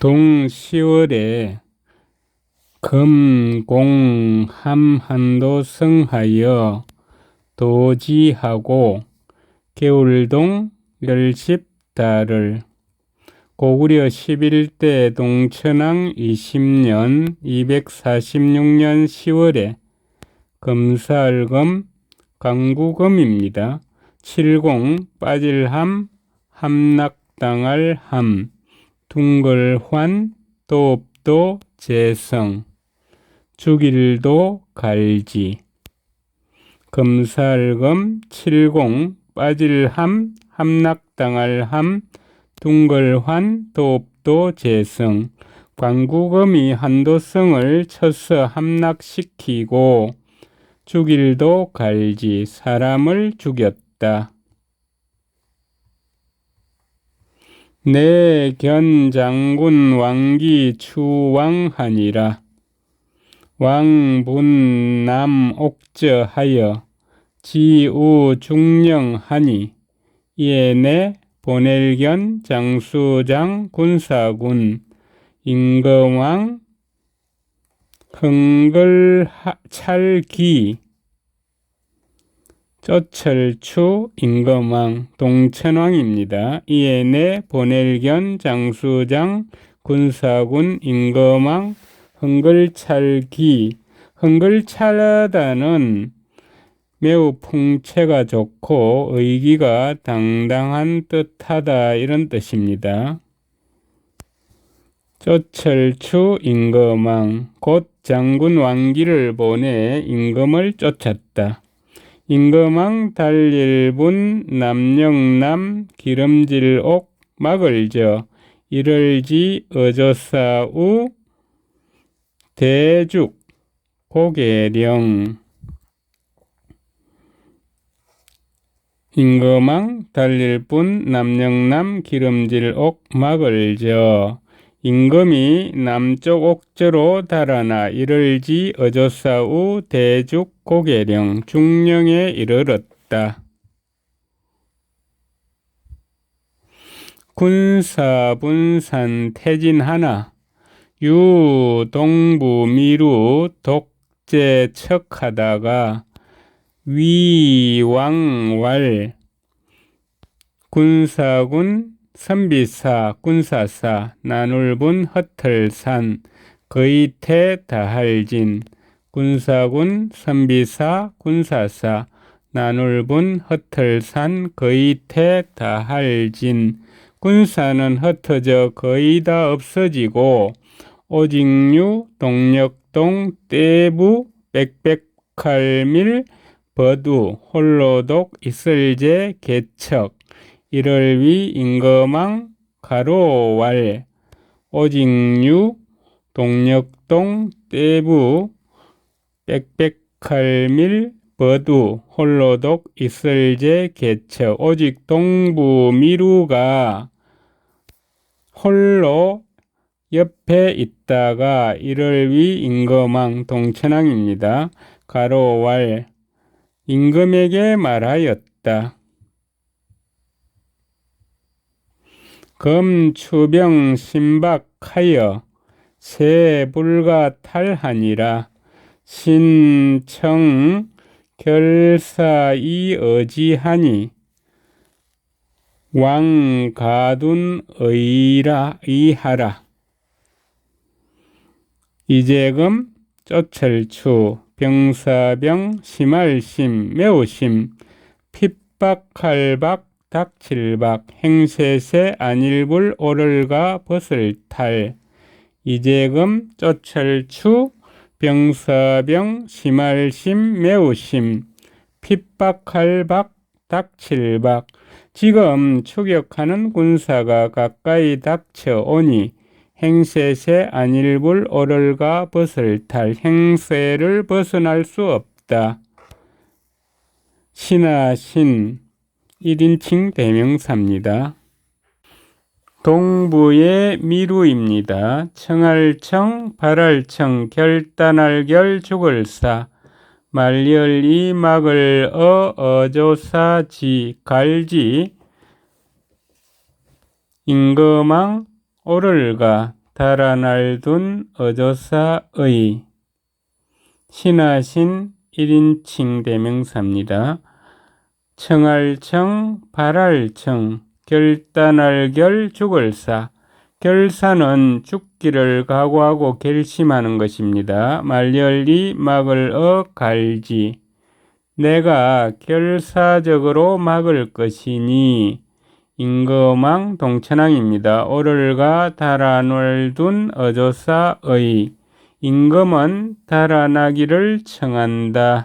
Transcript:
동 10월에 금공함한도 성하여 도지하고 겨울동 열십달을 고구려 11대 동천왕 20년 246년 10월에 금살금 강구금입니다. 70 빠질함 함락당할 함 둥글환 도업도 재성 죽일도 갈지 금살금 70 빠질함 함락당할 함 둥글환 도업도 재성 광구금이 한도성을 쳐서 함락시키고 죽일도 갈지 사람을 죽였다. 내견 장군 왕기 추왕하니라. 왕분남 옥저하여 지우 중령하니 이에 내 보낼견 장수장 군사군 임금왕 흥글 찰기 쩌철추 임금왕 동천왕입니다. 이에 내 보낼견 장수장 군사군 임금왕 흥글찰기 흥글찰하다는 매우 풍채가 좋고 의기가 당당한 뜻하다 이런 뜻입니다. 쩌철추 임금왕 곧 장군 왕기를 보내 임금을 쫓았다. 임금왕 달일분 남영남 기름질옥 막을저 이를지 어조사우 대죽 고계령. 임금왕 달릴분 남영남 기름질옥 막을저 임금이 남쪽 옥저로 달아나 이를지 어조사우 대죽 고계령 중령에 이르렀다. 군사분산 태진하나 유동부 미루 독재 척하다가 위왕왈 군사군 선비사 군사사 나눌분 허털산 거의태 다할진 군사군 선비사 군사사 나눌분 허털산 거의태 다할진. 군사는 흩어져 거의 다 없어지고 오직류 동력동 떼부 빽빽칼밀 버두 홀로독 이슬제 개척 이를 위 임금왕 가로왈 오직류 동력동 떼부 빽빽칼밀 버두 홀로독 이슬제 개척 오직 동부 미루가 홀로 옆에 있다가 이를 위 임금왕 동천왕입니다. 가로왈 임금에게 말하였다. 금추병 신박하여 세불가 탈하니라. 신청 결사이 어지하니 왕 가둔 의라 이하라. 이재금 쫓철추 병사병 심할심 매우심 핍박할박 닥칠박 행세세 안일불 오를가 벗을 탈. 이재금 쫓철추 병사병 심할심 매우심. 핍박할박 닥칠박. 지금 추격하는 군사가 가까이 닥쳐오니 행세세 안일불 오를가 벗을 탈 행세를 벗어날 수 없다. 신하신 1인칭 대명사입니다. 동부의 미루입니다. 청할청, 발할청, 결단할결, 죽을사, 말열이, 막을, 어, 어조사, 지, 갈지, 임금왕, 오를가, 달아날 둔 어조사의 신하신 1인칭 대명사입니다. 청할청, 발할청, 결단할 결, 죽을 사. 결사는 죽기를 각오하고 결심하는 것입니다. 말열리, 막을 어, 갈지. 내가 결사적으로 막을 것이니 임금왕 동천왕입니다. 오를가 달아놀 둔 어조사의 임금은 달아나기를 청한다.